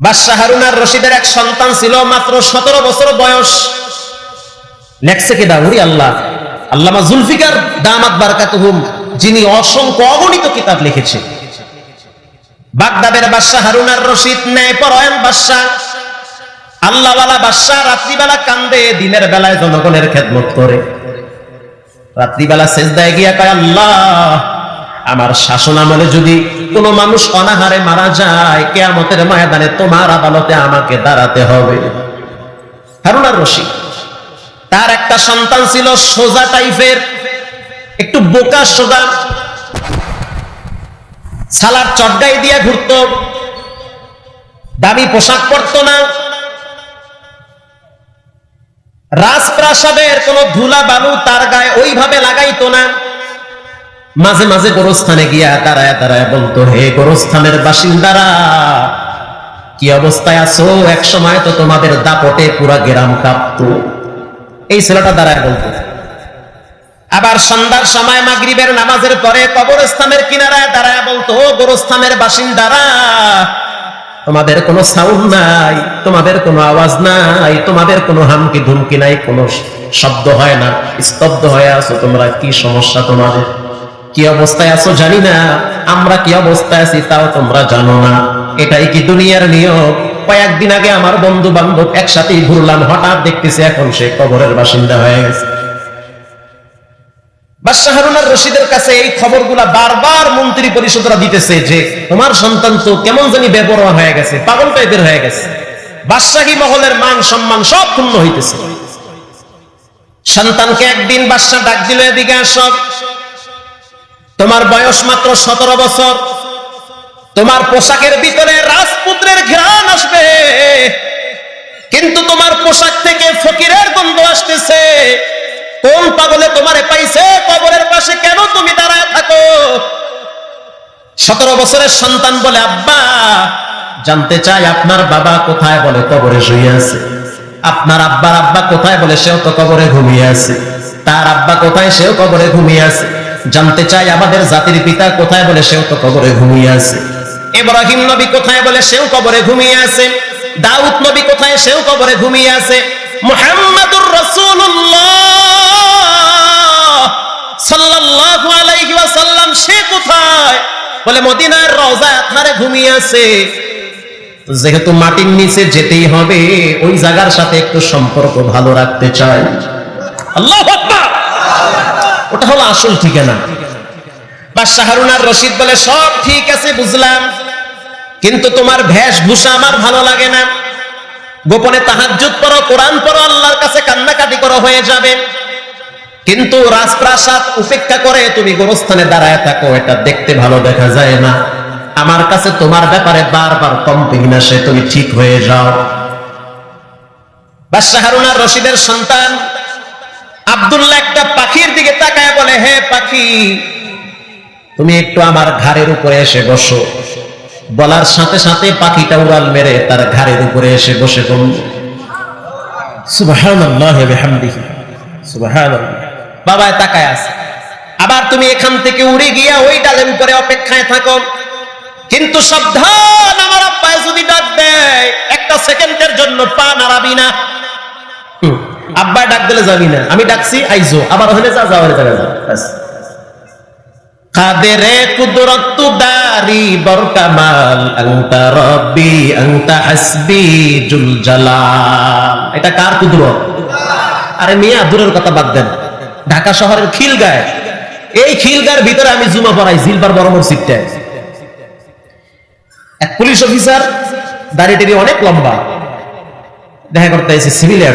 বাদশাহ হারুনার রশিদের এক সন্তান ছিল, মাত্র সতেরো বছর বয়স। লেখছে কি দাউরি আল্লাহ। আল্লামা জুলফিকার দামাত বারকাতুহুম, যিনি অসংখ্য অগণিত কিতাব লিখেছে। বাগদাদের বাদশাহ হারুনার রশিদ ন্যায় পরায়ণ বাদশাহ। আল্লাহওয়ালা বাদশাহ রাত্রিবেলা কান্দে, দিনের বেলায় জনগণের খেদমত করে। রাত্রিবেলা সেজদায় গিয়া কয়, আল্লাহ! আমার শাসন আমলে যদি কোনো মানুষ অনাহারে মারা যায়, কেয়ামতের ময়দানে তোমার আদালতে আমাকে দাঁড়াতে হবে। হারুনার রশিদ তার একটা সন্তান ছিল সোজা টাইপের, একটু বোকা সোজা। সালার চটগাই দিয়ে ঘুরত। দামি পোশাক পরতো না। রাজপ্রাসাদের কোন ধুলা বালু তার গায়ে ওইভাবে লাগাইতো না। মাঝে মাঝে গোরস্থানে গিয়া দাঁড়ায় দাঁড়ায় বলতো, হে গোরস্থানের বাসিন্দারা, কি অবস্থায় আছো? এক সময় তো তোমাদের দাপটে পুরা গ্রাম কাঁপতো। এই ছেলেটা দাঁড়ায় বলতো। আবার সন্ধ্যার সময় মাগরিবের নামাজের পরে কবরস্থানের কিনারায় দাঁড়ায় বলতো গোরস্থানের বাসিন্দারা, তোমাদের কোনো সাউন্ড নাই, তোমাদের কোনো আওয়াজ নাই, তোমাদের কোনো হামকি ধুমকি নাই, কোনো শব্দ হয় না, স্তব্ধ হয়ে আছো, তোমরা কি সমস্যা তোমাদের? কি অবস্থায় আছো জানি না। আমরা কি অবস্থায় আছি তাও তোমরা জানো না। এটাই কি দুনিয়ার নিয়ম। কয়েকদিন আগে আমার বন্ধু বান্ধব একসাথেই ঘুরলাম, হঠাৎ দেখতেছি এখন সে কবরের বাসিন্দা হয়ে গেছে। হয়ে হয়ে মান সন্তানকে একদিন বাদশাহ ডাক দিল, এদিকে আসব তোমার বয়স মাত্র সতেরো বছর। তোমার পোশাকের ভিতরে রাজপুত্রের ঘ্রাণ আসবে। কিন্তু তোমার পোশাক থেকে ফকিরের গন্ধ আসতেছে। কোন পাগলে তোমারে পাইছে? কবরের পাশে কেন তুমি দাঁড়ায় থাকো? সতেরো বছরের সন্তান বলে, আব্বা, জানতে চাই আপনার বাবা কোথায় বলে কবরে শুয়ে আছে? আপনার আব্বার আব্বা কোথায় বলে সেও তো কবরে ঘুমিয়ে আছে? তার আব্বা কোথায় সেও কবরে ঘুমিয়ে আছে? জানতে চাই আমাদের জাতির পিতা কোথায় বলে সেও তো কবরে ঘুমিয়ে আছে। ইব্রাহিম নবী কোথায় বলে সেও কবরে ঘুমিয়ে আছে। দাউদ নবী কোথায় সেও কবরে ঘুমিয়ে আছে। মুহাম্মাদুর রাসূলুল্লাহ সাল্লাল্লাহু আলাইহি ওয়াসাল্লাম সে কোথায়? বলে মদিনার রওজায় আপনারে ঘুমিয়ে আছে। যেহেতু মাটির নিচে যেতেই হবে ওই জায়গার সাথে একটু সম্পর্ক ভালো রাখতে চাই। আল্লাহ ওটা হলো আসল ঠিকানা। বাদশাহ হারুনার রশিদ বলে, সব ঠিক আছে, বুঝলাম। কিন্তু তোমার ভেষভূষা আমার ভালো লাগে না। গোপনে তাহাজ্জুদ পড়ো, কোরআন পড়ো, আল্লাহর কাছে কান্নাকাটি করো, হয়ে যাবে। কিন্তু রাজপ্রাসাদ উপেক্ষা করে তুমি গোরস্থানে দাঁড়ায় থাকো, এটা দেখতে ভালো দেখা যায় না। আমার কাছে তোমার ব্যাপারে বারবার কমপ্লেইন আসে তুমি ঠিক হয়ে যাও। বাদশাহ হারুনার রশিদের সন্তান আব্দুল্লাহ একটা পাখির দিকে তাকায় বলে হে পাখি তুমি একটু আমার ঘাড়ের উপরে এসে বসো। বলার সাথে সাথে পাখিটা উড়াল মেরে তার ঘাড়ের উপরে এসে বসে বলল সুবহানাল্লাহি বিহামদিহি সুবহানাল্লাহ। বাবা তাকায় আছে। আবার তুমি এখান থেকে উড়ে গিয়া ওই ডালের উপরে অপেক্ষায় থাকো। কিন্তু সাবধান আমার আব্বায় যদি ডাক দেয় একটা সেকেন্ডের জন্য পা নাড়াবি না। হুম, আব্বায় ডাক দিলে যাবি না। আমি ডাকছি, আইজো। আবার ওখানে যা যাওয়ার জায়গায় যা। কাদেরে কুদরত দারি আংতা রব্বি আংতা হাসবি জুল জালাল। এটা কার কুদরত? আরে মিয়া, দূরের কথা বাদ দেন। ঢাকা শহরের খিলগায়। এই খিলগার ভিতরে আমি জুমা পড়াই জিলবার বড় মসজিদটা। এক পুলিশ অফিসার, দাড়ি টেরি অনেক লম্বা। দেখা করতে এসে সিভিলে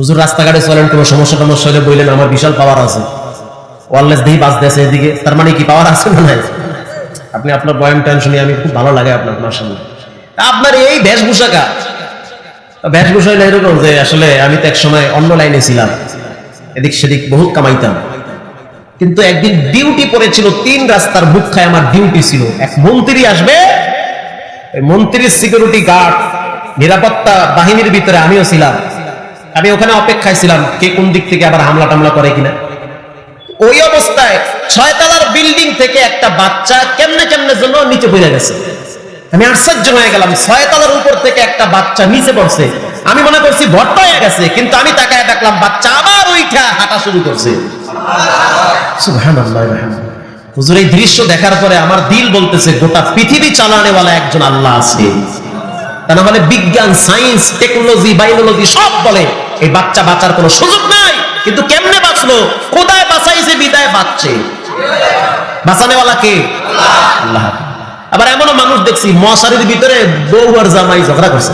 হুজুর, রাস্তাঘাটে চলেন, কোনো সমস্যা টমস্যা হলে বললেন, আমার বিশাল পাওয়ার আছে। ওয়ারলেস দিয়েই বাস দেশে এদিকে। তার মানে কি পাওয়ার আছে না নাই? আপনি আপনার বয়ান টাইম আমি খুব ভালো লাগে আপনার মার্শাল আপনার এই বেশভূষাকা বেশভূষা হলো এরকম যে আসলে আমি তো এক সময় অন্য লাইনে ছিলাম। এদিক সেদিক বহুত কামাইতাম। কিন্তু একদিন ডিউটি পড়েছিল, তিন রাস্তার মুখ খায় আমার ডিউটি ছিল। এক মন্ত্রী আসবে মন্ত্রীর সিকিউরিটি গার্ড নিরাপত্তা বাহিনীর ভিতরে আমিও ছিলাম। আমি ওখানে অপেক্ষায় ছিলাম কে কোন দিক থেকে আবার হামলা টামলা করে কিনা। ওই অবস্থায় ছয়তলার বিল্ডিং থেকে একটা বাচ্চা কেমনে কেমনে জন্য নিচে পড়ে গেছে। আমি আশ্চর্য হয়ে গেলাম, ছয়তলার উপর থেকে একটা বাচ্চা নিচে পড়ছে। আমি মনে করছি ভট্ট হয়ে গেছে, কিন্তু আমি তাকায় দেখলাম বাচ্চা আবার ওইটা হাঁটা শুরু করছে। হুজুর, এই দৃশ্য দেখার পরে আমার দিল বলতেছে, গোটা পৃথিবী চালানেওয়ালা একজন আল্লাহ আছে। মানে বিজ্ঞান, সায়েন্স, টেকনোলজি, বায়োলজি সব বলে। এই বাচ্চা বাঁচার কোনো সুযোগ নাই। কিন্তু কেমনে বাঁচলো? কোথায় বাঁচাইছে, বিদায় বাঁচছে? বাঁচানেওয়ালা কে? আল্লাহ। আবার এমনও মানুষ দেখছি মশারির ভিতরে বউ আর জামাই ঝগড়া করছে।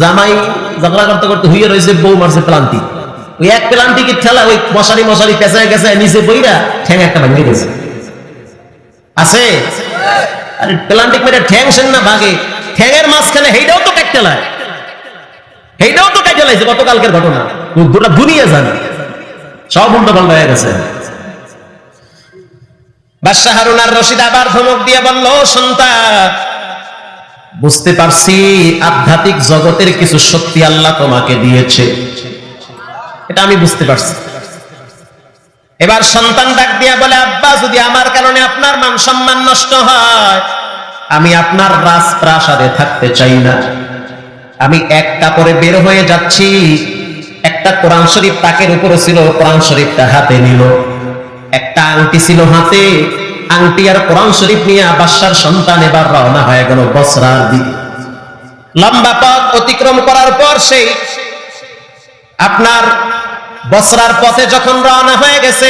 জামাই ঝগড়া করতে করতে হুইয়ে রয়েছে, বউ মারছে প্লান্টি ওই এক প্লান্টি কি ঠেলা, ওই মশারি মশারি পেঁচায় গেছে নিচে বইরা ঠ্যাং একটা ভাঙিয়ে গেছে আছে? আরে প্লান্টিক মেরে ঠ্যাং সেন না ভাগে ঠ্যাংয়ের মাঝখানে হেইটাও তো কাটতে লাই হেইটাও তো কাটতে লাইছে গতকালকের ঘটনা। গোটা দুনিয়া জানে সব উল্টো পাল্টা হয়ে গেছে। বুঝতে পারছি আধ্যাত্মিক জগতের কিছু শক্তি দিয়েছে। এটা আমি বুঝতে পারছি। এবার সন্তান ডাক দিয়া বলে, আব্বা, যদি আমার কারণে আপনার মান সম্মান নষ্ট হয় আমি আপনার রাজপ্রাসাদে থাকতে চাই না। আমি এক কাপড়ে বের হয়ে যাচ্ছি। একটা কোরআন শরীফ তাকের উপরে ছিল, কোরআন শরীফটা হাতে নিল। একটা আংটি ছিল হাতে। আংটি আর কোরআন শরীফ নিয়ে বাদশার সন্তান এবার রওনা হয়ে গেল বসরার দিকে। লম্বা পথ অতিক্রম করার পর সেই আপনার বসরার পথে যখন রওনা হয়ে গেছে,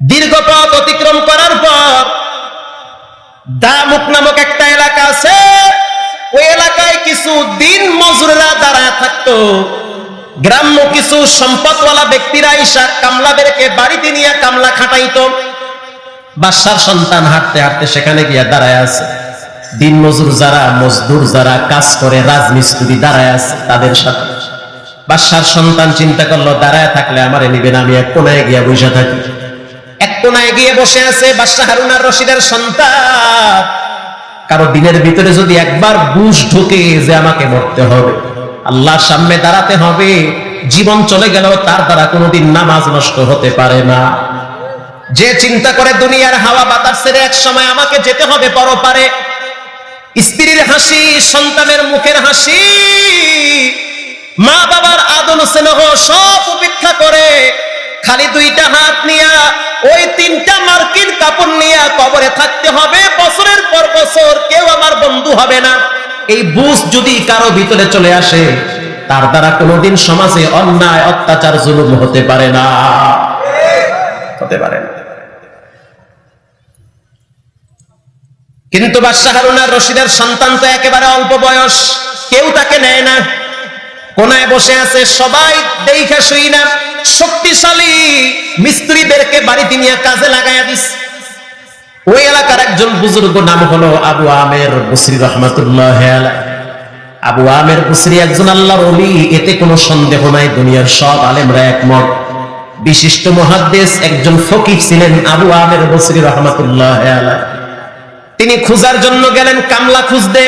দীর্ঘ পথ অতিক্রম করার পর দামুক নামক একটা এলাকা আছে। ওই এলাকায় কিছু দিন মজুররা দাঁড়ায় থাকতো। গ্রাম্য কিছু সম্পদওয়ালা ব্যক্তিরা ইসা কামলাদেরকে বাড়িতে নিয়ে কামলা খাটাইতো। বাদশার সন্তান হাঁটতে হাঁটতে সেখানে গিয়া দাঁড়ায় আছে। দিন মজুর যারা, মজদুর যারা কাজ করে, রাজমিস্ত্রি দাঁড়ায় আছে তাদের সাথে। বাদশার সন্তান চিন্তা করল, দাঁড়ায় থাকলে আমারে নিবেন, আমি এক কোনায় গিয়া বসে থাকি। কোনায় গিয়ে বসে আছে বাদশাহ হারুনার রশিদের সন্তান। কারও দিনের ভিতরে যদি একবার বুঝ ঢোকে যে আমাকে মরতে হবে, আল্লাহর সামনে দাঁড়াতে হবে, জীবন চলে গেলেও তার দ্বারা কোনোদিন নামাজ নষ্ট হতে পারে না। যে চিন্তা করে দুনিয়ার হাওয়া বাতাস ছেড়ে এক সময় আমাকে যেতে হবে পরপারে, স্ত্রীর হাসি, সন্তানের মুখের হাসি মা বাবার আদল স্নেহ সব উপেক্ষা করে খালি দুইটা হাত নিয়া, ওই তিনটা মার্কিন কাপড় নিয়া কবরে থাকতে হবে, বছরের পর বছর কেউ আমার বন্ধু হবে না। এই বুঝ যদি কারও ভিতরে চলে আসে, তার দ্বারা কোনোদিন সমাজে অন্যায়, অত্যাচার, জুলুম হতে পারে না। হতে পারে না। কিন্তু বাদশাহ হারুনার রশিদের সন্তান তো একেবারে অল্প বয়স, কেউ তাকে নেয় না। কোনায় বসে আছে, সবাই দেখা শুই না। শক্তিশালী মিস্ত্রিদেরকে বাড়িতে নিয়ে কাজে লাগাইয়া দিস। ওই এলাকার একজন বুজুর্গ নাম হলো আবু আমের বসরি রহমাতুল্লাহ আবু আমের বসরি একজন আল্লাহর অলি এতে কোনো সন্দেহ নাই, দুনিয়ার সব আলেমরা একমত। বিশিষ্ট মহাদ্দেশ একজন ফকির ছিলেন আবু আমের বসরি রহমাতুল্লাহ তিনি খুঁজার জন্য গেলেন কামলা খুঁজতে।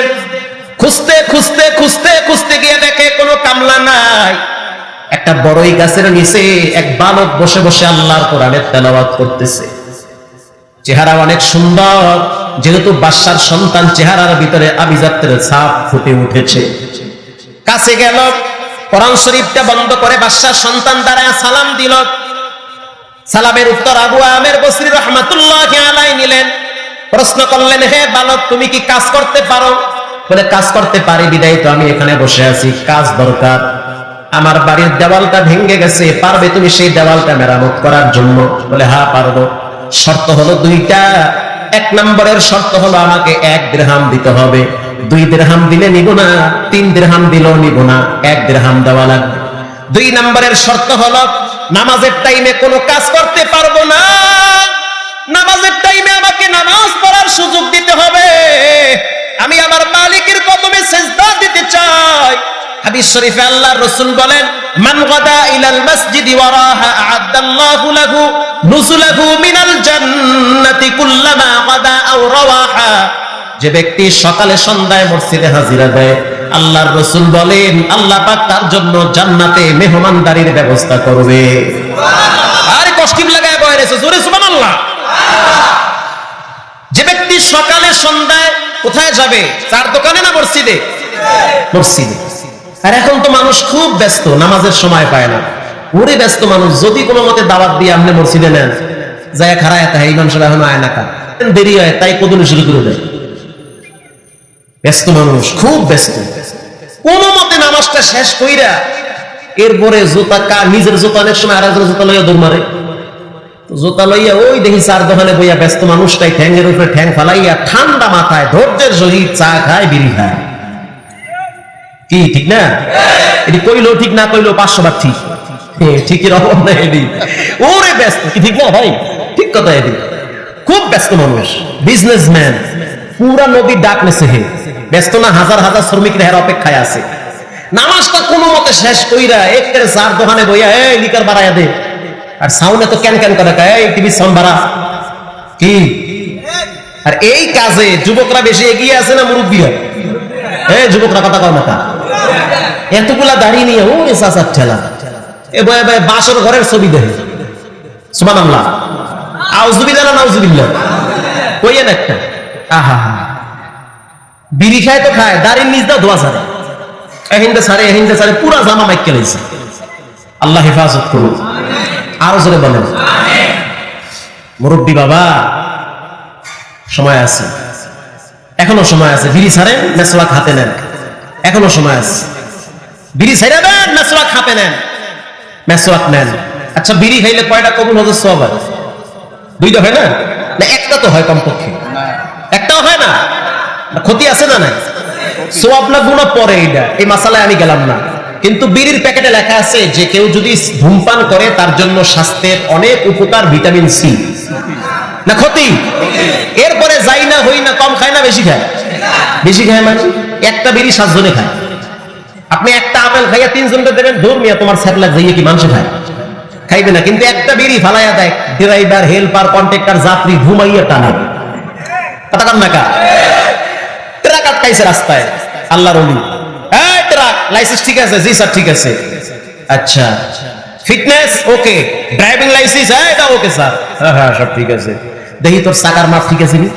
খুঁজতে খুঁজতে খুঁজতে খুঁজতে গিয়ে দেখে কোনো কামলা নাই। একটা বড়ই গাছের নিচে এক বালক বসে বসে আল্লাহর কোরআনের তেলাওয়াত করতেছে। চেহারা অনেক সুন্দর, যেহেতু বাদশার সন্তান চেহারার ভিতরে আবিজাতের ছাপ ফুটে উঠেছে। কাছে গেল, কোরআন শরীফটা বন্ধ করে বাদশার সন্তান দ্বারা সালাম দিল। সালামের উত্তর আবু আমের বসরি রহমাতুল্লাহ আলাই নিলেন। প্রশ্ন করলেন, হে বালক, তুমি কি কাজ করতে পারো? বলে, কাজ করতে পারি, বিদায় তো আমি এখানে বসে আছি, কাজ দরকার। আমার বাড়ির দেওয়ালটা ভেঙে গেছে, পারবে তুমি সেই দেওয়ালটা মেরামত করার জন্য? বলে হ্যাঁ পারব। শর্ত হলো দুইটা। এক নম্বরের শর্ত হলো আমাকে এক দেড়হাম দিতে হবে। দুই দেড়হাম দিলে নিব না, তিন দেড়হাম দিলেও নিব না, এক দেড়হাম দেওয়া লাগবে। দুই নম্বরের শর্ত হলো নামাজের টাইমে কোনো কাজ করতে পারব না। নামাজের টাইমে আমাকে নামাজ পড়ার সুযোগ দিতে হবে। আমি আমার মালিকের কদমে সেজদা দিতে চাই। হাদিস শরীফে আল্লাহর রাসূল বলেন, মান গাদা ইলাল মসজিদি ওয়া রাহা আ'আদাল্লাহু লাহু নুজুলাহু মিনাল জান্নাতি কুল্লামা গাদা আও রাওয়াহা। যে ব্যক্তি সকালে সন্ধ্যায় মসজিদে হাজিরা দেয়, আল্লাহর রসুল বলেন, আল্লাহ পাক তার জন্য জান্নাতে মেহমানদারির ব্যবস্থা করবে। আরে কষ্টিম লাগায় বয়ে রেছে জোরে সুবহানাল্লাহ। যে ব্যক্তি সকালে সন্ধ্যায় কোথায় যাবে? চার দোকানে না মসজিদে? মসজিদে। আর এখন তো মানুষ খুব ব্যস্ত, নামাজের সময় পায় না। ওরে ব্যস্ত মানুষ, যদি কোনো মতে দাওয়াত দিয়ে আপনি মসজিদে নেন যায় খারায় তাই ইমাম সাহেব এখন আয় না দেরি হয়, তাই কদলে শুরু করে দেয়। ব্যস্ত মানুষ, খুব ব্যস্ত। কোন মতে নামাজটা শেষ কইরা এরপরে জুতা কা, নিজের জুতা, অনেক সময় আর একজন জুতা লইয়া দৌড় মারে। জুতা লইয়া ওই দেখি চার দোকানে বইয়া ব্যস্ত মানুষটাই ঠ্যাঙ্গের উপরে ঠ্যাং ফালাইয়া ঠান্ডা মাথায় ধৈর্যের সহিত চা খায়, বিড়ি খায়। কি, ঠিক না? এটি কইলো ঠিক, না কইলো পাঁচশো বার ঠিক ঠিকের অভাব নাই এটি। ওরে ব্যস্ত, কি ঠিক না ভাই? ঠিক কথা এটি। খুব ব্যস্ত মানুষ বিজনেসম্যান পুরা নদীর ডাক নেছে হে। ব্যস্ত না, হাজার হাজার শ্রমিকরা হের অপেক্ষায় আছে। নামাজটা কোনো মতে শেষ কইরা একের চার দোকানে বইয়া, এই, লিকার বাড়াইয়া দে। আর সাউন্ডে তো ক্যান ক্যান করে এই, টিভি সাউন্ড বাড়া। কি? আর এই কাজে যুবকরা বেশি এগিয়ে আছে না মুরব্বীরা? এই যুবকরা কথা কও না। এতগুলা দাঁড়িয়ে নিয়ে, ও রে চাচার ঠেলা। এ বয়ে বয়ে বাসর ঘরের ছবি দেখে। সুমান না নাউজুবিল্লাহ কইয়েন একটা? আহা। বিড়ি খায় তো খায় দাও ধোয়া সারে সারে সারে পুরা জামা মাইক কেলাইছে আল্লাহ হেফাজত করুন আরও জোরে বলেন। মুরব্বী বাবা, সময় আছে। এখনও সময় আছে, বিড়ি ছাড়েন, মেসওয়াক হাতে নেন। এখনও সময় আছে। বিড়ি ছেড়ে দেন মেসওয়াক হাতে নেন। মেসওয়াক নেন। আচ্ছা বিড়ি খাইলে কয়টা কবুল হতে সব হয় দুইটা হয় না? না, একটা তো হয় কমপক্ষে। একটাও হয় না? ক্ষতি আছে না নাই? সোয়াব না গুণা পরে এইটা এই মাসালায় আমি গেলাম না। কিন্তু বিড়ির প্যাকেটে লেখা আছে, যে কেউ যদি ধূমপান করে, তার জন্য স্বাস্থ্যের অনেক উপকার ভিটামিন সি। না, ক্ষতি? এরপরে যাই না, হই না, কম খায় না, বেশি খায়। বেশি খায় মানে একটা বিড়ি সাতজনে খায়। আপনি একটা আপেল খাইয়া তিনজনকে দেবেন, ধর মিয়া, তোমার স্যাপলা যাইয়ে কি মানুষ খায়? খাইবে না, কিন্তু একটা বিড়ি ফালাইয়া দেয়, ড্রাইভার, হেল্পার, কন্ট্রাক্টর, যাত্রী ঘুমাইয়া টানে। কথা রাস্তায়, আল্লাহর অলি। এই ট্রাক, লাইসেন্স ঠিক আছে? জি স্যার, ঠিক আছে। আচ্ছা। ফিটনেস, ওকে। ড্রাইভিং লাইসেন্স হ্যাঁ ওকে স্যার। হ্যাঁ হ্যাঁ সব ঠিক আছে। দেখি তোর সাকার মাপ ঠিক আছে নি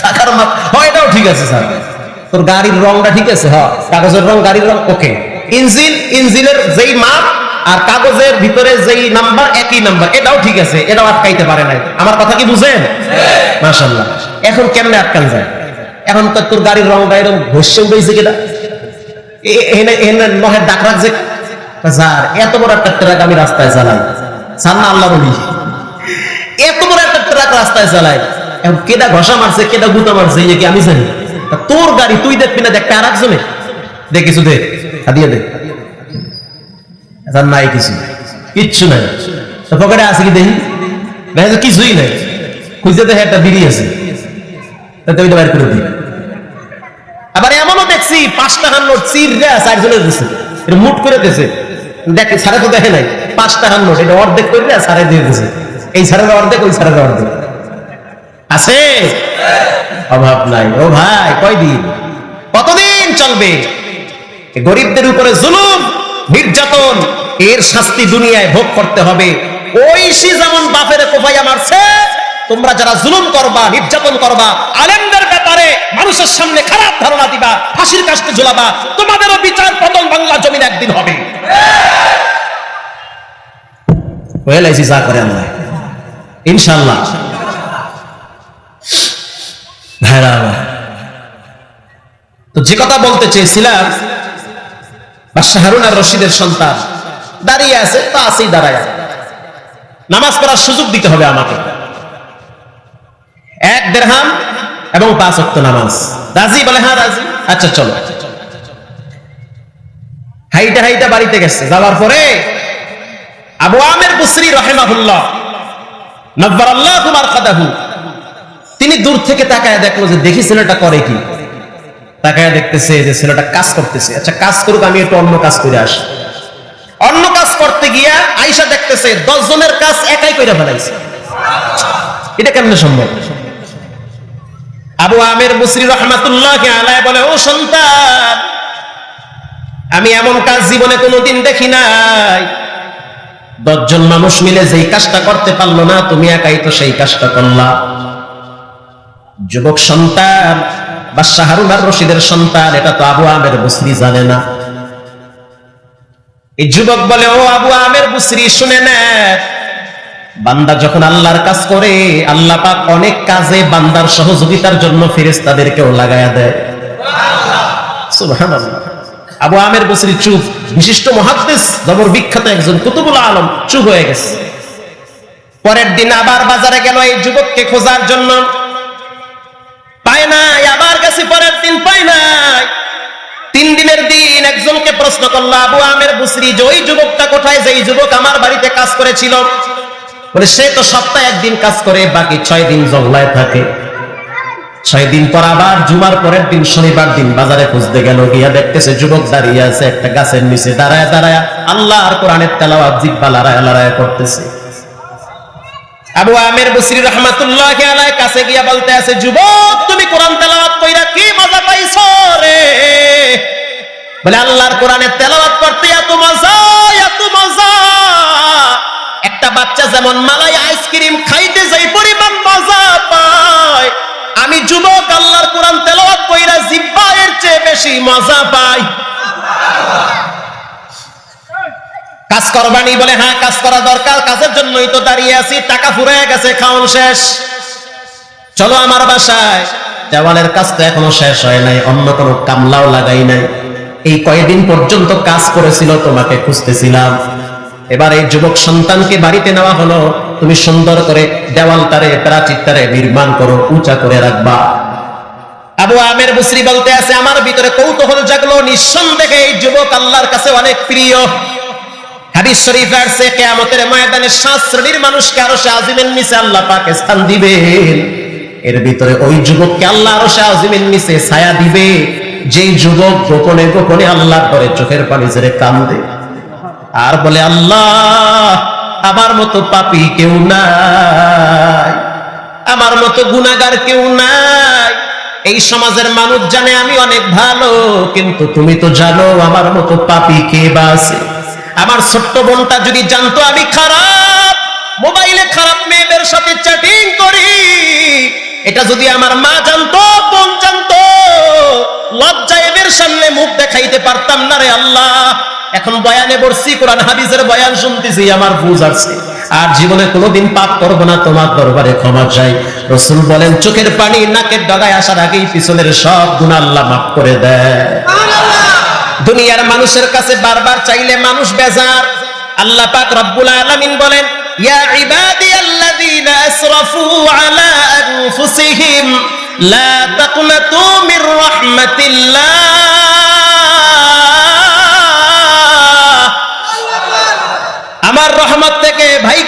সাকার মাপ হয় এটাও ঠিক আছে, স্যার। তোর গাড়ির রংটা ঠিক আছে হ্যাঁ কাগজের রং, গাড়ির রং, ওকে। ইঞ্জিন, ইঞ্জিনের যেই মাপ আর কাগজের ভিতরে যেই নাম্বার, একই নাম্বার, এটাও ঠিক আছে, এটাও আটকাইতে পারে নাই। আমার কথা কি বুঝেন? মাশাল্লাহ এখন কেমনে আটকান যায়? এখন তো তোর গাড়ির রংটা এরকম ঘষে উঠেছে এনে নহের ডাক রাখছে স্যার, এত বড় একটা ট্রাক আমি রাস্তায় চালাই। সান্না আল্লাহ বলি। এত বড় একটা ট্রাক রাস্তায় চালাই। কেডা ঘষা মারছে, কেডা গুতা মারছে, এই কি আমি জানি। তা তোর গাড়ি তুই দেখবি না দেখতে আর একজনে দে কিছু দে হাদিয়ে নাই কিছু, কিচ্ছু নাই। তো পকেটে আছে কি দেখি? দেখা যায় কিছুই নাই। খুঁজতে দেখে একটা বিড়ি আছে। তাতে ওইটা বাইর করে দিই আবার এমনও দেখছি পাঁচ টাকার নোট চিররা চারজনের দিছে। এটা মুট করে দিয়েছে দেখে সারে তো দেখে নাই। পাঁচ টাকার নোট, এটা অর্ধেক করে সারে দিয়ে দিছে। এই সারের অর্ধেক, ওই সারের অর্ধেক। আছে? অভাব নাই। ও ভাই কয়দিন? কতদিন চলবে? গরিবদের উপরে জুলুম নির্যাতন এর শাস্তি দুনিয়ায় ভোগ করতে হবে। ঐশী যেমন বাপের কোপাইয়া মারছে তোমরা যারা জুলুম করবা নির্যাতন করবা আলেমদের ব্যাপারে মানুষের সামনে খারাপ ধারণা দিবা ফাঁসির কাছে ঝোলাবা তোমাদেরও বিচার পতন বাংলা জমিন একদিন হবে। লাইছি যা করে আমরা ইনশাল্লাহ ভাইরা তো যে কথা বলতে চেয়েছিলাম, বাদশাহ হারুন আর রশিদের সন্তান দাঁড়িয়ে আছে, তা আছেই দাঁড়ায়। নামাজ পড়ার সুযোগ দিতে হবে আমাকে। এক দেড়হাম এবং পাঁচ অক্ট নামাজ। রাজি বলে হ্যাঁ রাজি। আচ্ছা চলো। হাইটা হাইটা বাড়িতে গেছে। যাওয়ার পরে আবু আমের বুসরি রহেমাহুল্লাহ, নব্বর আল্লাহ তোমার কাদাহু তিনি দূর থেকে তাকায় দেখল যে দেখি ছেলেটা করে কি? তাকায় দেখতেছে যে ছেলেটা কাজ করতেছে। আচ্ছা কাজ করুক, আমি একটু অন্য কাজ করে আসি। অন্য কাজ করতে গিয়া আইসা দেখতেছে, দশ জনের কাজ একাই করে ফেলাইছে। এটা কেমনে সম্ভব? আবু আমের মুসরি রহমাতুল্লাহ আলায় বলে, ও সন্তান, আমি এমন কাজ জীবনে কোনোদিন দেখি নাই। দশজন মানুষ মিলে যেই কাজটা করতে পারল না, তুমি একাই তো সেই কাজটা করলা। যুবক সন্তান বা শাহরুনার রশিদের সন্তান, এটা তো আবু আমের বুসরি জানে না। এই যুবক বলে, ও আবু আমের বুসরি শুনে নেন বান্দা যখন আল্লাহর কাজ করে, আল্লাহ পাক অনেক কাজে বান্দার সহযোগিতার জন্য ফেরেশতাদেরকেও লাগায়া দেয়। সুবহানাল্লাহ। আবু আমের বসরি চুপ। বিশিষ্ট মহাদ্দেশ, জবর বিখ্যাত একজন কুতুবুল আলম, চুপ হয়ে গেছে। পরের দিন আবার বাজারে গেল এই যুবককে খোঁজার জন্য। পায় নাই আবার গেছে পরের দিন পায় নাই। তিন দিনের দিন একজনকে প্রশ্ন করল, আবু আমের বুসরি, যে ওই যুবকটা কোথায়? যে যুবক আমার বাড়িতে কাজ করেছিল? বলে, সে তো সপ্তাহে একদিন কাজ করে, বাকি ছয় দিন জংলায় থাকে। ছয় দিন পর আবার জুমার পরের দিন শনিবার দিন বাজারে খুঁজতে গেল, গিয়া দেখতেছে যুবক দাঁড়িয়ে আছে একটা গাছের নিচে, দাঁড়ায় দাঁড়ায় আল্লাহ আর কোরআনের তেলাওয়াত জিব্বা লড়ায় লড়ায় করতেছে। আবু আমের বসরি রহমাতুল্লাহ আলাই কাছে গিয়া বলতে আছে, যুবক, তুমি কোরআন তেলাওয়াত কইরা কি মজা পাইছো রে? বলে, আল্লাহর কোরআনের তেলাওয়াত করতে এত মজা এত মজা। একটা বাচ্চা যেমন মালাই আইসক্রিম খাইতে যাই, পরিমাণ মজা পায়। আমি যুবক, আল্লাহর কোরআন তেলাওয়াত কইরা জিব্বা এর চেয়ে বেশি মজা পাই। কাজ করবানি বলে হ্যাঁ কাজ করা দরকার, কাজের জন্যই তো দাঁড়িয়ে আছি, টাকা ফুরে গেছে খাওয়ান শেষ। চলো আমার বাসায়। দেওয়ালের কাজ তো এখনও শেষ হয় নাই, অন্য কোনো কামলাও লাগাই নাই। এই কয়েকদিন পর্যন্ত কাজ করেছিল, তোমাকে খুঁজতেছিলাম। এবার এই যুবক সন্তানকে বাড়িতে নেওয়া হলো। তুমি সুন্দর করে দেওয়াল তারে, প্রাচীর তারে নির্মাণ করো, উঁচা করে রাখবা। আবু আমের বুসরি বলতে আছে, আমার ভিতরে কৌতূহল জাগলো, নিঃসন্দেহে এই যুবক আল্লাহর কাছে অনেক প্রিয়। হাদিস শরীফ আসছে, কিয়ামতের ময়দানে সাত শ্রেণির মানুষকে আরও আজিমের নিচে আল্লাহ পাক স্থান দিবেন এর ভিতরে ওই যুবককে আল্লাহ আরও আজিমের নিচে ছায়া দিবে। যেই যুবক গোপনে গোপনে আল্লাহর করে চোখের পানি ছেড়ে কান্দে আর বলে, আল্লাহ, আমার মতো পাপী কেউ নাই। আমার মতো গুনাগার কেউ নাই। এই সমাজের মানুষ জানে আমি অনেক ভালো, কিন্তু তুমি তো জানো আমার মতো পাপী কে বা আছে? আমার ছোট্ট বোনটা যদি জানতো আমি খারাপ, মোবাইলে খারাপ মেয়েদের সাথে চ্যাটিং করি। এটা যদি আমার মা জানতো, বোন জানতো লজ্জা সামনে মুখ দেখাইতে পারতাম না রে আল্লাহ। এখন বয়ানে বসছি কোরআন হাদিসের বয়ান শুনতেছি, আমার বুঝ আছে। আর জীবনে কোনোদিন পাপ করব না, তোমার দরবারে ক্ষমা চাই। রসুল বলেন, চোখের পানি নাকের ডগায় আসার আগেই পিছনের সব গুণ আল্লাহ মাফ করে দেয়। দুনিয়ার মানুষের কাছে বারবার চাইলে মানুষ বেজার। আল্লাহ পাক রব্বুল আলামিন বলেন, ইয়া ইবাদিয়াল্লাযীনা আসরাফু আলা আনফুসিহিম, লা তাকনাতু মির রাহমাতিল্লাহ। আমার রহমত থেকে, ভাই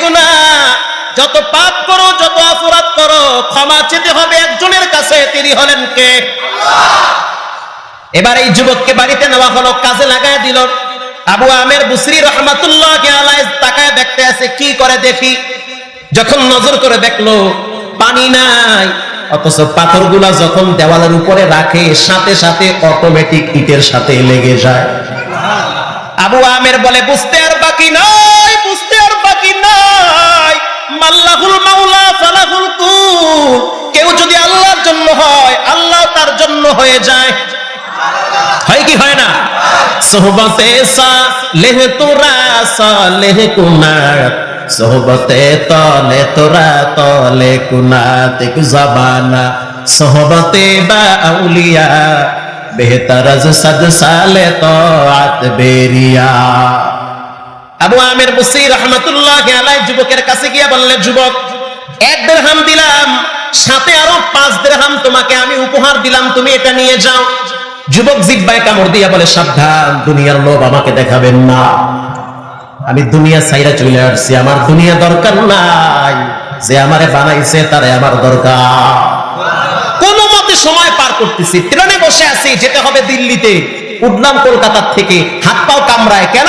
যত পাপ করো, যত অপরাধ করো, ক্ষমা চেতে হবে একজনের কাছে, তিনি হলেন কে? এবার এই যুবককে বাড়িতে নেওয়া হলো, কাজে লাগায় দিল। আবু আমের বুসরি রহমাতুল্লাহ তাকায় দেখতে আছে, কি করে দেখি? যখন নজর করে দেখল, পানি নাই। অথচ পাথরগুলা যখন দেওয়ালের উপরে রাখে, সাথে সাথে অটোমেটিক ইটের সাথে লেগে যায়। আবু আমের বলে, বুঝতে আর বাকি নাই, বুঝতে আর বাকি নাই। মাল্লাহুল মাওলা, ফালাহুল কুল। কেউ যদি আল্লাহর জন্য হয়, আল্লাহ তার জন্য হয়ে যায়। হয় কি হয় না? সোহবতে লেহ তোরা, সালেহ কুনাত। সোহবতে তলে তোরা, তলে কুনাত। জবানা। সোহবতে বা আউলিয়া, বেহতার সদ সালে তো আত বেরিয়া। আবু আমের বসি রহমতুল্লাহ আলাই যুবকের কাছে গিয়া বললে যুবক, এক দেড়হাম দিলাম, সাথে আরও পাঁচ দেড়হাম তোমাকে আমি উপহার দিলাম, তুমি এটা নিয়ে যাও। যুবক জিব্বায় কামড় দিয়া বলে, সাবধান, দুনিয়ার লোভ আমাকে দেখাবেন না। আমি দুনিয়া সাইরা চলে আসছি, আমার দুনিয়া দরকার নাই। যে আমারে বানাইছে, তারে আমার দরকার। কোন মতে সময় পার করতেছি ট্রেনে বসে আছি, যেতে হবে দিল্লিতে। উঠলাম কলকাতার থেকে হাত পাও কামড়ায়, কেন?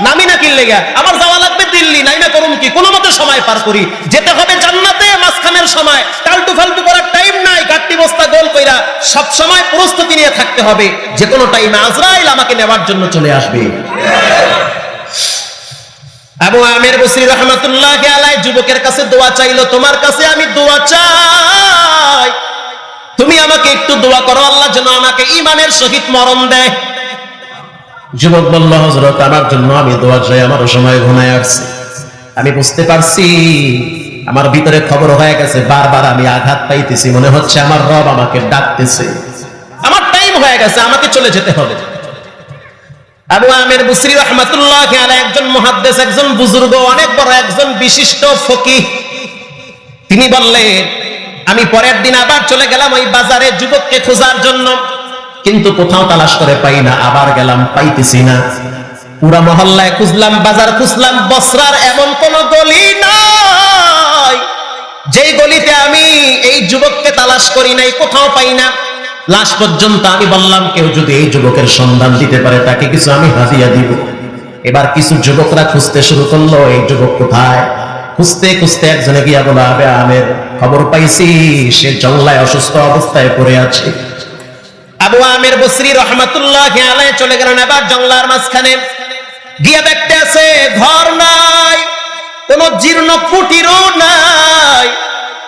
নামি না কিনলে আমার যাওয়া লাগবে দিল্লি নাই না করুন কি? কোনো মতে সময় পার করি। যেতে হবে জান্নাতে, মাঝখানের সময়। টালটু ফালতু করার টাইম নাই গাট্টি বস্তা গোল কইরা সব সময় প্রস্তুতি নিয়ে থাকতে হবে। যে কোনো টাইমে আজরাইল আমাকে নেওয়ার জন্য চলে আসবে। আবু আমির বসরি রহমতুল্লাহ আলাই যুবকের কাছে দোয়া চাইলো, তোমার কাছে আমি দোয়া চাই। তুমি আমাকে একটু দোয়া করো, আল্লাহ যেন আমাকে ইমানের সহিত মরণ দেয়। যুবক বলল হজরত আমার জন্য আমি দোয়া চাই আমার সময় ঘুমায় আসছে। আমি বুঝতে পারছি, আমার ভিতরে খবর হয়ে গেছে, বারবার আমি আঘাত পাইতেছি, মনে হচ্ছে আমার রব আমাকে ডাকতেছে। আমার টাইম হয়ে গেছে, আমাকে চলে যেতে হবে। আবু আমের বুসরি রহমাতুল্লাহ একজন মুহাদ্দিস, একজন বুজুর্গ, অনেক বড় একজন বিশিষ্ট ফকিহ। তিনি বললেন, আমি পরের দিন আবার চলে গেলাম ওই বাজারে যুবককে খোঁজার জন্য। কিন্তু কোথাও তালাশ করে পাই না, আবার গেলাম পাইতেছি না। পুরা মহল্লায় খুঁজলাম, বাজার খুঁজলাম, বসরার এমন কোন গলি নাই। যেই গলিতে আমি এই যুবককে তালাশ করি নাই, কোথাও পাই না। লাশ পর্যন্ত আমি বললাম, কেউ যদি এই যুবকের সন্ধান দিতে পারে, তাকে কিছু আমি হাজিয়া দিব। এবার কিছু যুবকরা খুঁজতে শুরু করল, এই যুবক কোথায়? খুঁজতে খুঁজতে একজনে গিয়া বলো, আবে আমের খবর পাইছি, সে জংলায় অসুস্থ অবস্থায় পড়ে আছে। আবু আমের বসরি রহমাতুল্লাহ আলাই চলে গেলেন এবার জংলার মাঝখানে। গিয়া দেখতে আছে ঘর নাই, কোন জীর্ণ কুটিরও নাই।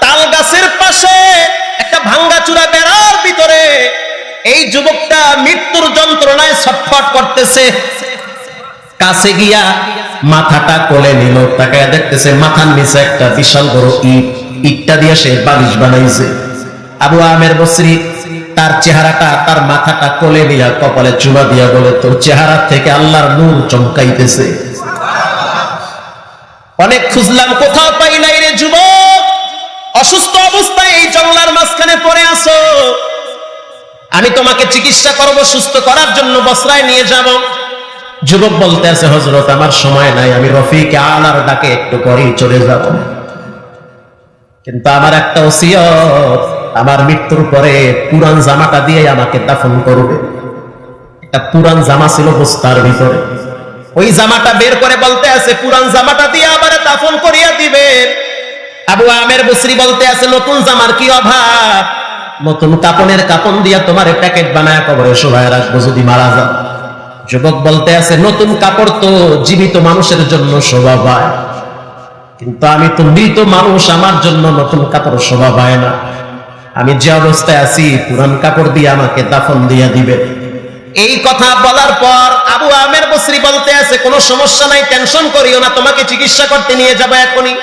তাল গাছের পাশে একটা ভাঙ্গা চূড়া বেড়ার ভিতরে এই যুবকটা মৃত্যুর যন্ত্রণায় ছটফট করতেছে। কাছে গিয়া মাথাটা কোলে নিল তাকে দেখতেছে মাথার নিচে একটা বিশাল বড় ইট। ইটটা দিয়ে সে বালিশ বানাইছে। আবু আমের বসরি তার চেহারাটা, তার মাথাটা কোলে নিয়া কপালে চুমা দিয়া বলে, তোর চেহারা থেকে আল্লাহর নূর চমকাইতেছে। অনেক খুঁজলাম, কোথাও পাই নাই রে যুবক। অসুস্থ অবস্থায় এই জঙ্গলার মাঝখানে পড়ে আসো আমি তোমাকে চিকিৎসা করব, সুস্থ করার জন্য বসরায় নিয়ে যাব। যুবক বলতে আছে হজরত আমার সময় নাই, আমি রফিক আলার ডাকে একটু পরেই চলে যাব। কিন্তু আমার একটা ওসিয়ত আমার মৃত্যুর পরে পুরান জামাটা দিয়ে আমাকে দাফন করবে। একটা পুরান জামা ছিল বস্তার ভিতরে। ওই জামাটা বের করে বলতে আছে, পুরান জামাটা দিয়ে আবার দাফন করিয়া দিবে আবু আমের বসরি বলতে আছে, নতুন জামার কি অভাব? নতুন কাপনের কাপন দিয়া তোমার প্যাকেট বানায় কবরে শোভায় রাখব যদি মারা যাও। যুবক বলতে আছে, নতুন কাপড় তো জীবিত মানুষের জন্য শোভা পায়। কিন্তু আমি তো মৃত মানুষ, আমার জন্য নতুন কাপড় শোভা পায় না। আমি যে অবস্থায় আছি পুরান কাপড় দিয়ে আমাকে দাফন দিয়া দিবে। এই কথা বলার পর আবু আমের বসরি বলতে আছে কোনো সমস্যা নাই টেনশন করিও না তোমাকে চিকিৎসা করতে নিয়ে যাব এখনই।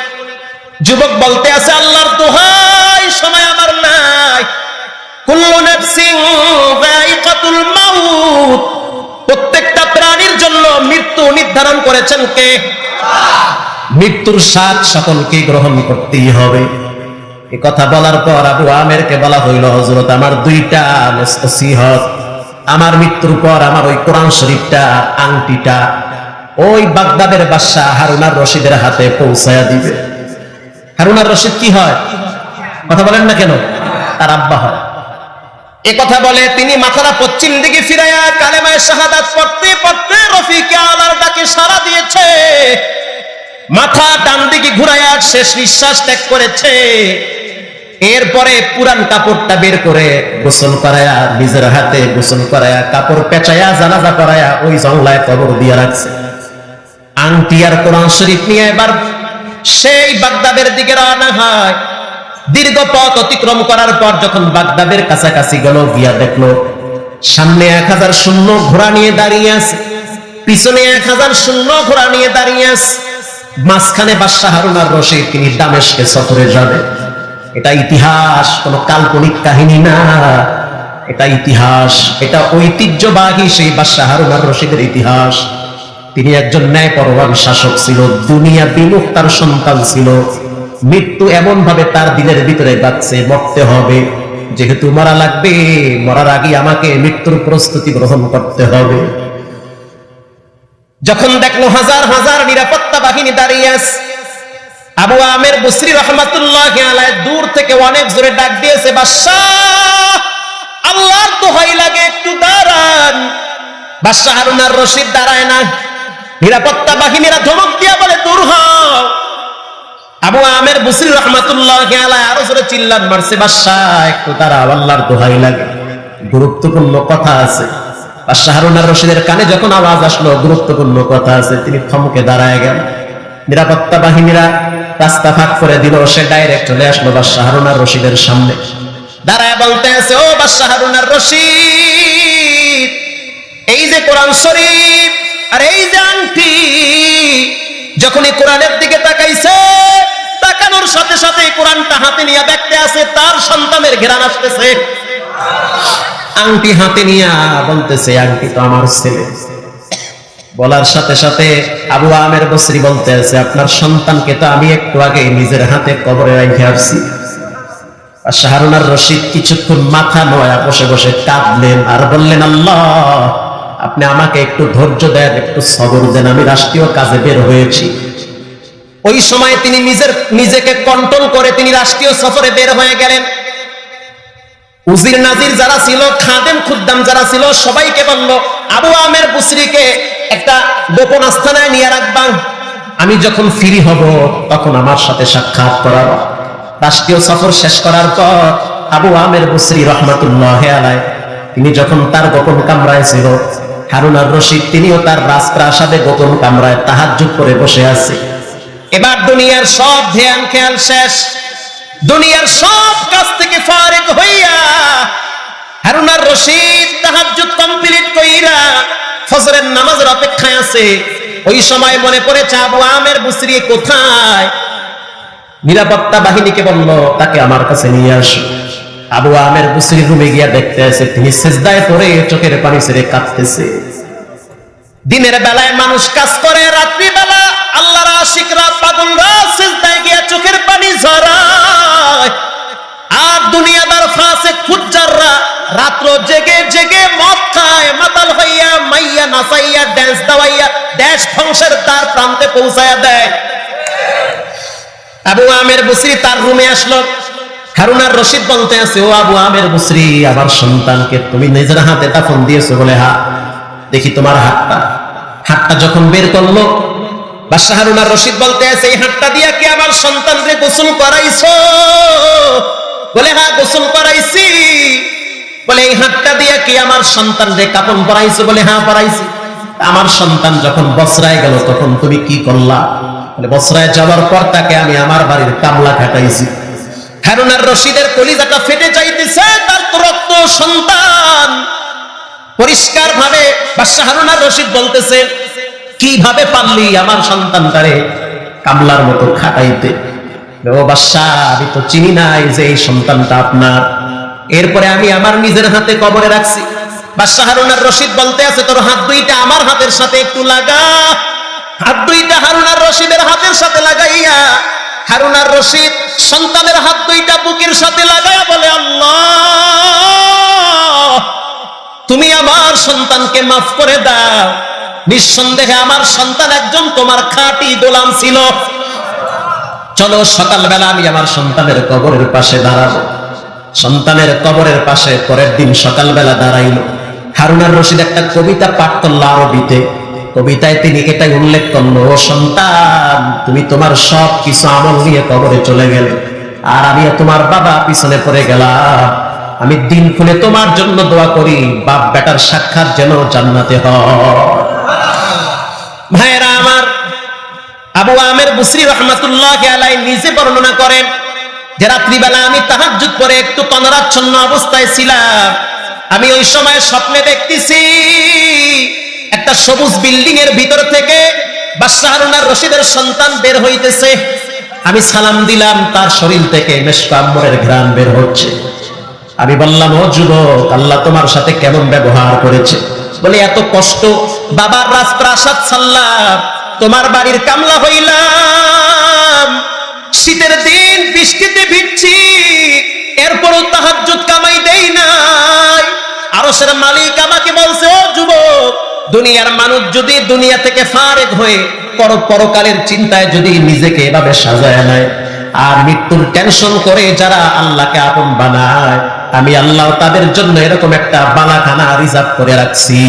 যুবক বলতে আছে আল্লাহর দোহাই সময় আমার নাই। কুল্লু নাফসিন যায়িকাতুল মাউত। প্রত্যেকটা প্রাণীর জন্য মৃত্যু নির্ধারণ করেছেন কে? মৃত্যুর স্বাদ সকলকে গ্রহণ করতেই হবে। এ কথা বলার পর আবু আমেরকে বলা হইল হজরত আমার দুইটা নসিহত, আমার মৃত্যুর পর আমার ওই কোরআন শরীফটা, আংটিটা ওই বাগদাদের বাদশাহ হারুনার রশিদের হাতে পৌঁছায়া দিবে। হারুনার রশিদ কি হয়? কথা বলেন না কেন? তার আব্বা হয়। এ কথা বলে, তিনি মাথাটা পশ্চিম দিকে ফিরাইয়া কালেমায় শাহাদাত পড়তে পড়তে রফিকে আলার ডাকে সারা দিয়েছে। মাথা ডান দিকে ঘুরাইয়া শেষ নিঃশ্বাস ত্যাগ করেছে। এরপরে পুরান কাপড়টা বের করে গোসল করায়া, নিজের হাতে গোসল করায়া, কাপড় পেঁচায়া, জানাজা করায়া ওই জংলায় কবর দিয়ে রাখছে। আংটি আর কোরআন শরীফ নিয়ে এবার সেই বাগদাদের দিকে রওনা হয়। দীর্ঘ পথ অতিক্রম করার পর যখন বাগদাদের কাছাকাছি গেল, গিয়া দেখল, সামনে এক হাজার শূন্য ঘোড়া নিয়ে দাঁড়িয়ে আছে। পিছনে এক হাজার শূন্য ঘোড়া নিয়ে দাঁড়িয়ে আছে। মাঝখানে বাদশাহ হারুনার রশিদ, তিনি দামেশকে সফরে যাবে। এটা ইতিহাস, কোন কাল্পনিক কাহিনী না। এটা ইতিহাস, এটা ঐতিহ্যবাহী সেই বাদশাহ রশিদের ইতিহাস। তিনি একজন ন্যায় পরবান শাসক ছিল, দুনিয়া বিমুখ তার সন্তান ছিল। মৃত্যু এমন ভাবে তার দিলের ভিতরে যাচ্ছে, মরতে হবে। যেহেতু মরা লাগবে, মরার আগে আমাকে মৃত্যুর প্রস্তুতি গ্রহণ করতে হবে। যখন দেখল হাজার হাজার নিরাপত্তা বাহিনী দাঁড়িয়ে আছে আবু আমের বসরি রহমাতুল্লাহ দূর থেকে অনেক জোরে ডাক দিয়েছে, বাদশাহ, আল্লাহর দোহাই লাগে, একটু দাঁড়ান। বাদশাহ হারুনার রশিদ দাঁড়ায় না। নিরাপত্তা বাহিনীরা ধমক দিয়া বলে, দূর হও। আবু আমের বুসরি রহমাতুল্লাহ আরও জোরে চিল্লান মারছে, বাদশাহ, একটু দাঁড়াও, আল্লাহর দোহাই লাগে। গুরুত্বপূর্ণ কথা আছে। বাদশাহ হারুনার রশিদের কানে যখন আওয়াজ আসলো, গুরুত্বপূর্ণ কথা আছে। তিনি থমকে দাঁড়ায় গেল নিরাপত্তা বাহিনীরা রাস্তা ফাঁক করে দিল, সে ডাইরেক্ট চলে আসলো বাদশাহ হারুনার রশিদের সামনে। দাঁড়ায় বলতে আছে ও বাদশাহ হারুনার রশিদ, এই যে কোরআন শরীফ আর এই যে আংটি, যখনই কোরআনের দিকে তাকাইছে, তাকানোর সাথে সাথে কোরআনটা হাতে নিয়ে দেখতে আছে তার সন্তানের ঘেরান আসতেছে। আংটি হাতে নিয়ে বলতেছে, আংটি তো আমার ছেলে। বলার সাথে সাথে আবু আমের বসরি বলতে আছে, আপনার সন্তানকে তো আমি একটু আগে নিজের হাতে কবরে রেখে আসছি। আর শাহরুনার রশিদ কিছুক্ষণ মাথা নয়া বসে বসে কাঁদলেন আর বললেন, আল্লাহ, আপনি আমাকে একটু ধৈর্য দেন, একটু সবর দেন, আমি রাষ্ট্রীয় কাজে বের হয়েছি। ওই সময় তিনি নিজের, নিজেকে কন্ট্রোল করে তিনি রাষ্ট্রীয় সফরে বের হয়ে গেলেন। উজির নাজির যারা ছিল, খাদেম খুদ্দাম যারা ছিল, সবাইকে বলল, আবু আমের বুসরিকে একটা গোপন আস্থানায় নিয়ে রাখবাম আমি যখন ফ্রি হব, তখন আমার সাথে সাক্ষাৎ করাব রাষ্ট্রীয় সফর শেষ করার পর আবু আমের বুসরি রহমাতুল্লাহ আলাই তিনি যখন তার গোপন কামরায় ছিল হারুনার রশিদ তিনিও তার রাজপ্রাসাদে গোপন কামরায় তাহাজ্জুদ করে বসে আছে। এবার দুনিয়ার সব ধ্যান খেয়াল শেষ। দুনিয়ার সব কাজ থেকে ফারেক হইয়া হারুনার রশিদ তাহাজ্জুদ কমপ্লিট কইরা ফজরের নামাজের অপেক্ষায় আছে। ওই সময় মনে পড়েছে আবু আমের বুসরি কোথায়? নিরাপত্তা বাহিনীকে বলল, তাকে আমার কাছে নিয়ে আসো। আবু আমের বুসরি রুমে গিয়া দেখতে আছে, তিনি সেজদায় পড়ে চোখের পানি ছেড়ে কাঁদতেছে। দিনের বেলায় মানুষ কাজ করে রাত্রি বেলা আল্লাহর আশিকরা পাগলরা সেজদায় গিয়া চোখের পানি ঝরায়। আর দুনিয়াদার ফাসে ফুজ্জাররা রাত্র জেগে জেগে মদ খায়, মাতাল হইয়া মাইয়া নাচাইয়া, ড্যান্স দাওয়াইয়া, দেশ ধ্বংসের তার প্রান্তে পৌঁছায়া দেয়। আবু আমের বুসরি তার রুমে আসলো। হারুনার রশিদ বলতে আছে, ও আবু আমের বুসরি, আমার সন্তানকে তুমি নিজের হাতে দাফন দিয়েছ বলে হা, দেখি তোমার হাতটা। হাতটা যখন বের করল বাদশাহ হারুনার রশিদ বলতে আছে, এই হাতটা দিয়া কি আমার সন্তানকে গোসল করাইছো? বলে হ্যাঁ গোসল করাইছি। বলে, এই হাতটা দিয়া কি আমার সন্তানকে কাপন পরাইছো? বলে হ্যাঁ পরাইছি। আমার সন্তান যখন বসরায় গেল, তখন তুমি কি করলা? বলে, বসরায় যাওয়ার পর তাকে আমি আমার বাড়ির কামলা খাটাইছি। হারুনার রশিদের কলিজাটা ফেটে যাইতেছে, তার রক্ত সন্তান। পরিষ্কার ভাবে বাদশাহ হারুনার রশিদ বলতেছে কীভাবে পারলি আমার সন্তানটারে কামলার মতো খাটাইতে? আমি তো চিনি নাই যে এই সন্তানটা আপনার। এরপরে আমি আমার নিজের হাতে কবরে রাখছি। বলতে আছে, তোর হাত দুইটা আমার হাতের সাথে একটু লাগা। হাত দুইটা হাতের সাথে লাগাইয়া, হারুনার সন্তানের হাত দুইটা বুকের সাথে লাগাইয়া বলে তুমি আমার সন্তানকে মাফ করে দাও। নিঃসন্দেহে আমার সন্তান একজন, তোমার খাঁটি গোলাম ছিল। চলো, সকালবেলা আমি আমার সন্তানের কবরের পাশে দাঁড়াবো। সন্তানের কবরের পাশে পরের দিন সকালবেলা দাঁড়াইল। হারুনার রশিদ একটা কবিতা পাঠ করল আরবিতে। কবিতায় তিনি এটাই উল্লেখ করল, ও সন্তান, তুমি তোমার সব কিছু আমল নিয়ে কবরে চলে গেলে। আর আমি তোমার বাবা পিছনে পড়ে গেলাম। আমি দিন খুলে তোমার জন্য দোয়া করি বাপ বেটার সাক্ষাৎ যেন জান্নাতে হয়। ভাইয়েরা আমার, আবু আমের বুসরি রহমাতুল্লাহ আলাই নিজে বর্ণনা করেন যে রাত্রিবেলা আমি তাহাজ্জুদ পরে একটু তনরাচ্ছন্ন অবস্থায় ছিলাম। আমি ওই সময় স্বপ্নে দেখতেছি একটা সবুজ বিল্ডিং এর ভিতর থেকে বাদশাহ হারুনার রশিদের সন্তান বের হইতেছে। আমি সালাম দিলাম, তার শরীর থেকে মেশকাম্বরের ঘ্রাণ বের হচ্ছে। আমি বললাম, ও যুবক, আল্লাহ তোমার সাথে কেমন ব্যবহার করেছে? বলে, এত কষ্ট বাবার রাজপ্রাসাদ সাল্লাম তোমার বাড়ির কামলা হইলাম। শীতের দিন বৃষ্টিতে ভিজছি, এরপরও তাহাজ্জুদ কামাই দেই নাই। আরশের মালিক আমাকে বলছে, ও যুবক, দুনিয়ার মানুষ যদি দুনিয়া থেকে ফারেক হয়ে পর পরকালের চিন্তায় যদি নিজেকে এভাবে সাজায় নেয়, আর মৃত্যুর টেনশন করে যারা আল্লাহকে আপন বানায় আমি আল্লাহ তাদের জন্য এরকম একটা বালাখানা রিজার্ভ করে রাখছি।